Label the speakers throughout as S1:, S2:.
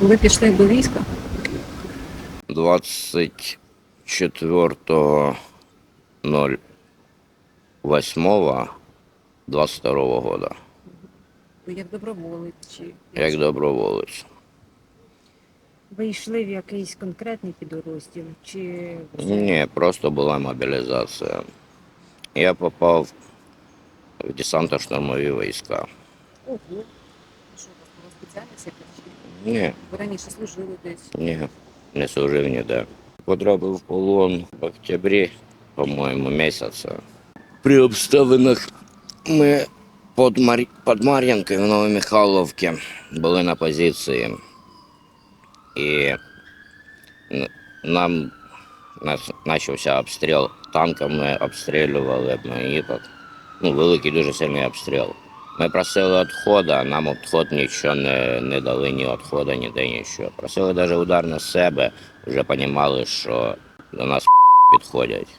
S1: Ви пішли до війська?
S2: 24.08 22 года,
S1: Ви як доброволець чи
S2: як доброволець.
S3: Ви йшли в якийсь конкретний підрозділ? Чи
S2: Ні, просто була мобілізація. Я попав в десантно-штурмові війська.
S1: Ого. Що у вас була спеціальність?
S2: Ні,
S1: Ви раніше служили десь?
S2: ні, не служив ніде. Потрапив в полон в октябрі, по-моєму, місяця. При обставинах ми під, Мар... під Мар'янкою в Новомихайловці були на позиції. І нам почався обстріл. Танками обстрілювали. Ну, великий дуже сильний обстріл. Ми просили відходу, а нам відход нічого не, не дали, ні відходу, ніде нічого. Просили навіть удар на себе, вже розуміли, що до нас підходять.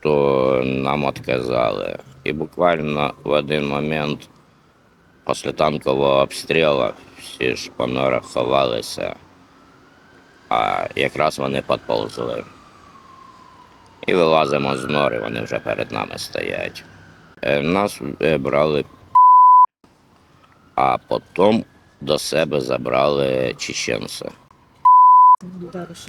S2: То нам відказали. І буквально в один момент після танкового обстрілу всі ж по норах ховалися, а якраз вони підползли. І вилазимо з нори, вони вже перед нами стоять. Е, Нас брали, а потім до себе забрали?
S3: Що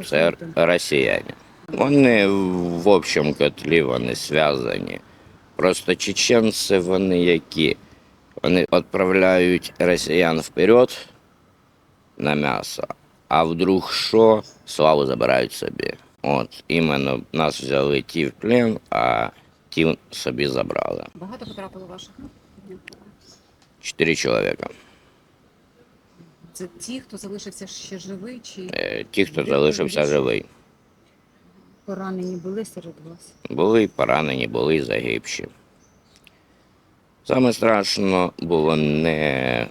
S2: Це росіяни. Вони в общому котлі вони зв'язані. Просто чеченці вони які? Вони відправляють росіян вперед на м'ясо, а вдруг що, славу забирають собі. От іменно нас взяли ті в плен, а ті собі забрали.
S1: Багато потрапило ваших?
S2: Чотири чоловіка.
S1: Це ті, хто залишився ще живий, чи
S2: Е, Ті, хто залишився живий.
S3: Поранені були серед вас?
S2: Були й поранені, були й загибші. Саме страшно було не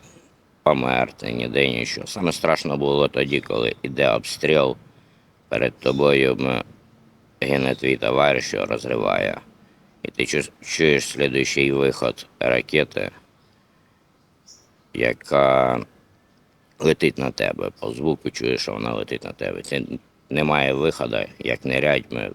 S2: померти ніде нічого. Саме страшно було тоді, коли йде обстріл перед тобою гине твій товариш, що розриває. Ти чу- чуєш слідуючий виход ракети, яка летить на тебе. По звуку чуєш, що вона летить на тебе. Це немає виходу, як нирять ми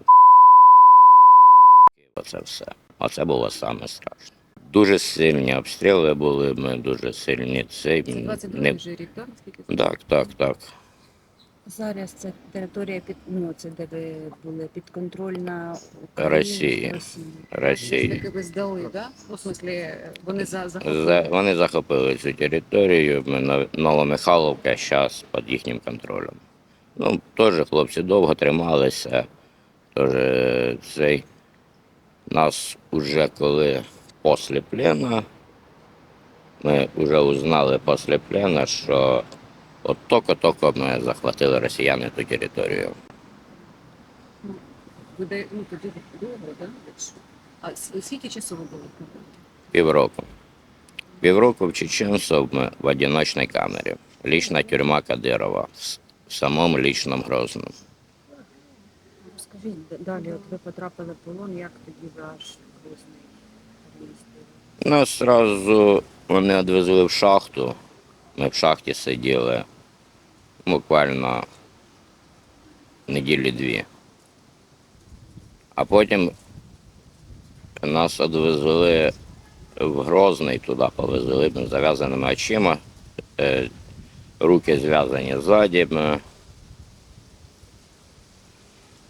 S2: Оце все. Оце було саме страшне. Дуже сильні обстріли були, ми дуже сильні. Це
S1: 22
S2: не...
S1: рік, так?
S2: Так, так, так.
S3: Зараз це територія під ну це де ви були підконтрольна Україні,
S2: Росії.
S3: Росії.
S2: Росії.
S1: таки ви здали, так? Ну, в смислі, вони за
S2: За...
S1: захопили.
S2: Вони захопили цю територію. Ми на- Новомихайловка зараз під їхнім контролем. Ну, теж хлопці довго трималися. Теж цей нас уже коли після плена, ми вже узнали після плена, що от тільки-тільки ми захватили росіяни ту територію.
S1: Ну, тоді довго, так? А скільки часу ви були?
S2: Півроку. Півроку в чеченців ми в одиночній камері. Лічна тюрма Кадирова в самому лічному Грозному.
S3: Скажіть далі, от ви потрапили в полон, як тоді ваш грозний виїзд?
S2: Нас одразу вони відвезли в шахту. Ми в шахті сиділи буквально неділі дві. А потім нас відвезли в Грозний, туди повезли ми зав'язаними очима, е, руки зв'язані ззаді.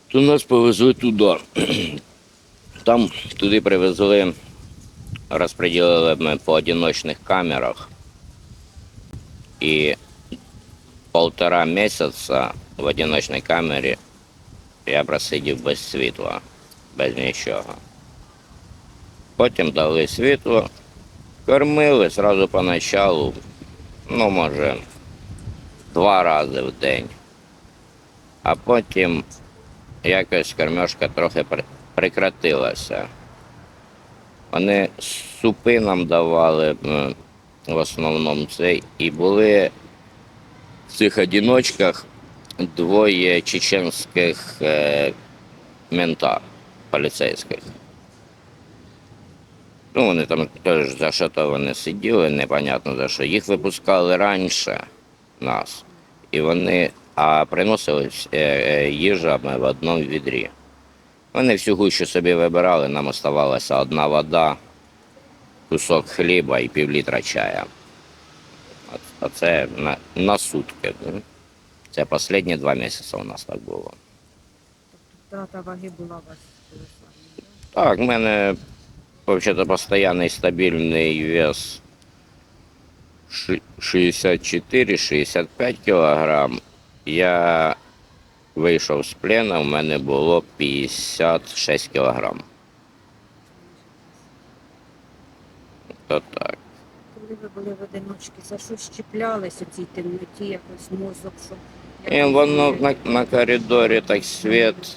S2: То нас повезли туди. Там туди привезли розподілили ми по одиночних камерах. І полтора місяця в одиночній камері я просидів без світла, без нічого. Потім дали світло, кормили зразу поначалу, ну, може, два рази в день. А потім якось кормежка трохи прекратилася. Вони супи нам давали в основному це. І були в цих одиночках двоє чеченських е, мента поліцейських. Ну, вони там теж за що вони сиділи, непонятно за що. Їх випускали раніше, нас. І вони а приносили е, е, їжами в одному відрі. Вони всю гущу собі вибирали, нам оставалася одна вода, кусок хліба і півлітра чая. А- це на, на сутки. Це останні два місяці у нас так було.
S3: Втрата ваги була у вас.
S2: Так, в мене взагалі постійний стабільний вес 64-65 кілограм. Я вийшов з плена, в мене було 56 кілограм. То так.
S3: Коли ви були в одиночці, за що щеплялись у цій темноті, якось мозок, щоб...
S2: І воно на, на коридорі так світ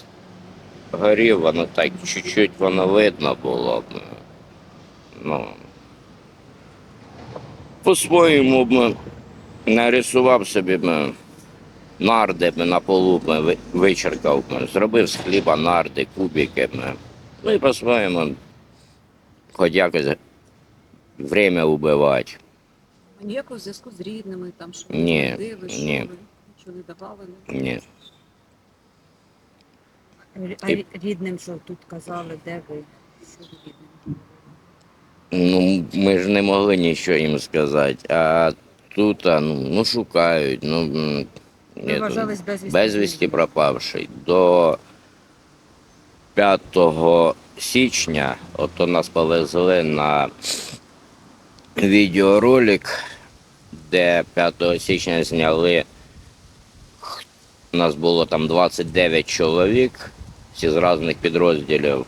S2: горів, воно так чуть-чуть воно видно було. б. Ну, по-своєму б нарисував собі б нарди б на полу б вичеркав, б, зробив з хліба нарди, кубики. б. Ну і по-своєму, хоч якось время убивати.
S1: Ніякого зв'язку з рідними, там, що
S2: Ні,
S1: ви ви, що
S2: ні.
S1: ви, нічого не давали. не-
S2: Ні.
S3: А рі- рідним, що тут казали, де ви? Що ви рідним?
S2: Ну, ми ж не могли нічого їм сказати. А тут а, ну, ну шукають. Ну, м,
S3: Ви
S2: ні,
S3: вважались безвісти?
S2: безвісті пропавший. До 5 січня ото нас повезли на відеоролик, де 5 січня зняли. У нас було там 29 чоловік, всі з різних підрозділів,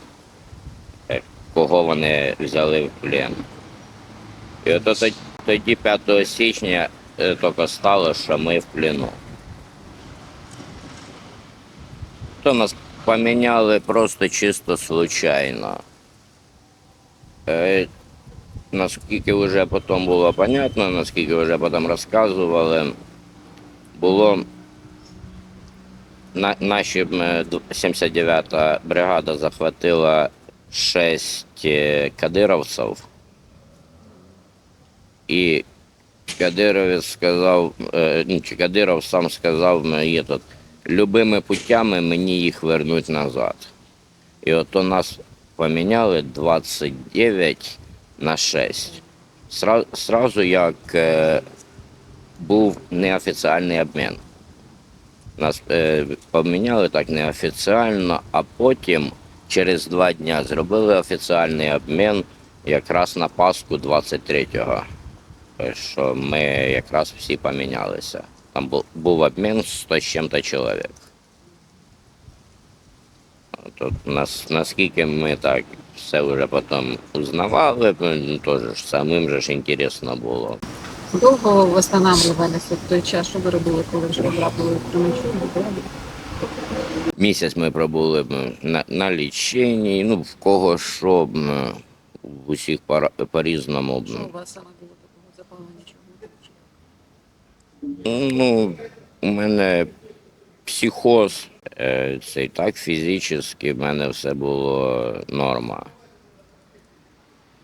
S2: е, кого вони взяли в плен. І от тоді- тоді 5 січня е, тільки стало, що ми в плену. То нас поміняли просто чисто случайно. Е, наскільки вже потім було понятно, наскільки вже потім розказували, було на, наші 79-та бригада захватила 6 кадировців. І Кадировець сказав, е, ну, чи Кадиров сам сказав мені тут, любими путями мені їх вернуть назад. І ото нас поміняли 29 на 6. Сра- Сразу як е, був неофіціальний обмін. Нас е, поміняли так неофіціально, а потім через два дні зробили офіціальний обмін якраз на Пасху 23-го. Е, Що ми якраз всі помінялися. Там був обмін 100 з чим-то чоловік. Тут нас, наскільки ми так все вже потім узнавали, ну, теж ж самим же ж інтересно було.
S1: Довго восстанавливалися в той час, що ви робили, коли вже потрапили в Кременчук.
S2: Місяць ми пробули на, на ліченні, ну в кого що в усіх по-різному.
S1: Що у вас саме було такого запалення, чого
S2: Ну, у мене психоз, е, це і так фізично, в мене все було норма.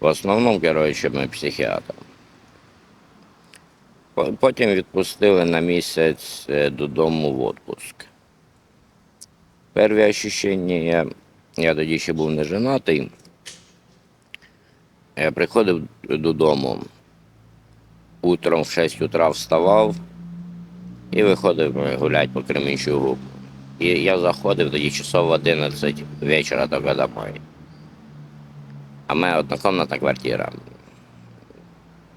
S2: В основному, коротше, ми психіатр. Потім відпустили на місяць е, додому в відпуск. Перві ощущення, я, я тоді ще був не женатий. Я приходив додому, утром в 6 утра вставав, і виходив е, гуляти по Кременчугу. І я заходив тоді часов в 11 вечора тільки домой. А мене однокомнатна квартира.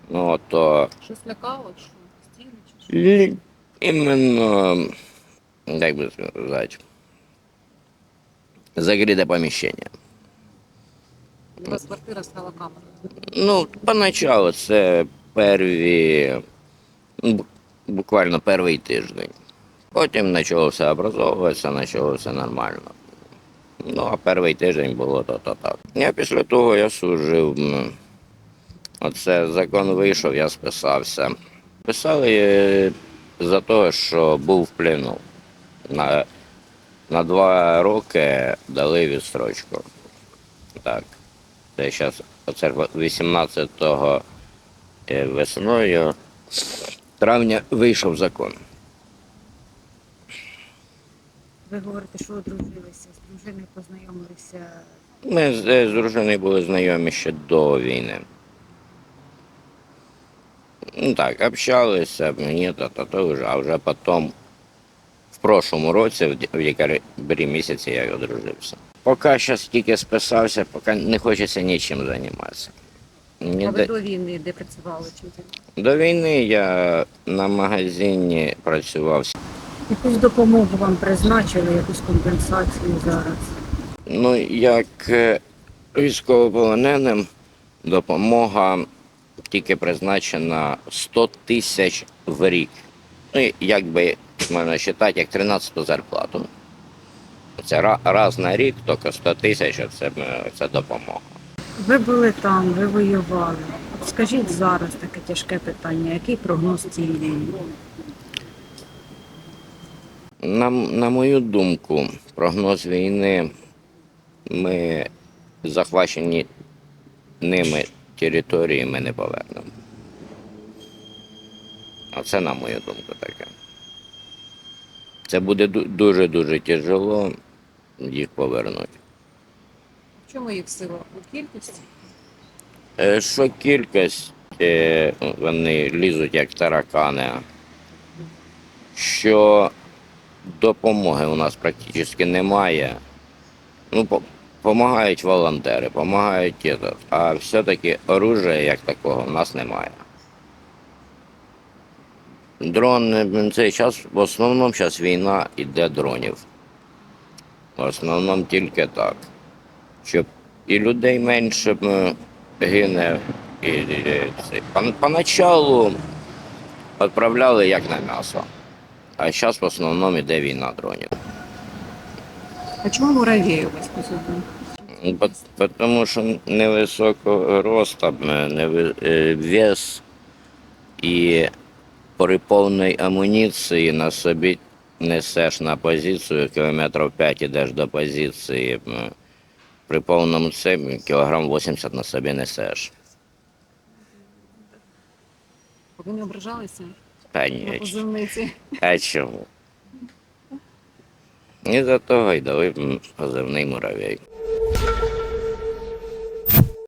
S2: Ну, то
S1: Щось лякало, що стіни чи що?
S2: іменно, як би сказати, закрите поміщення.
S1: У вас квартира стала камерою.
S2: Ну, поначалу це перві, ну, буквально перший тиждень. Потім почало все образовуватися, почало все нормально. Ну, а перший тиждень було то-то так. Я після того я служив. Оце закон вийшов, я списався. Писали е, за те, що був в плену. На, на два роки дали відстрочку. Так. Це зараз, оце 18-го е, весною травня вийшов закон.
S3: Ви говорите, що одружилися, з дружиною познайомилися.
S2: Ми з, е, з дружиною були знайомі ще до війни. Ну так, общалися, мені то, то, то вже, а вже потім, в прошлому році, в декабрі місяці, я одружився. Поки зараз тільки списався, поки не хочеться нічим займатися.
S1: А ви
S2: Ніде...
S1: до війни де працювали? Чим займалися?
S2: До війни я на магазині працював.
S3: Якусь допомогу вам призначили, якусь компенсацію зараз.
S2: Ну, як е, військовополоненим допомога тільки призначена 100 тисяч в рік. Ну, як би можна вважати, як 13 зарплату. Це раз на рік, тільки 100 тисяч це, це допомога.
S3: Ви були там, ви воювали. От Скажіть зараз таке тяжке питання, який прогноз цієї війни?
S2: На, на мою думку, прогноз війни, ми захвачені ними території ми не повернемо. Оце на мою думку таке. Це буде дуже-дуже тяжело їх повернути.
S1: В чому їх сила? У кількості?
S2: Е, Що кількість, е, вони лізуть як таракани, що допомоги у нас практично немає. Ну, допомагають волонтери, допомагають ті, а все-таки оружия як такого в нас немає. Дрон е, цей час, в основному зараз війна йде дронів. В основному тільки так. Щоб і людей менше гине. І, і. Пон- Поначалу відправляли як на м'ясо. А зараз в основному йде війна дронів.
S1: А чому муравей у вас?
S2: Ну, Тому що невисокого росту, е, вес і при повній амуніції на собі несеш на позицію, кілометрів 5 ідеш до позиції. При повному це кілограм 80 на собі несеш.
S1: Ви не ображалися
S2: Та ні,
S1: позивниці?
S2: а чому? І за того й дали позивний муравей.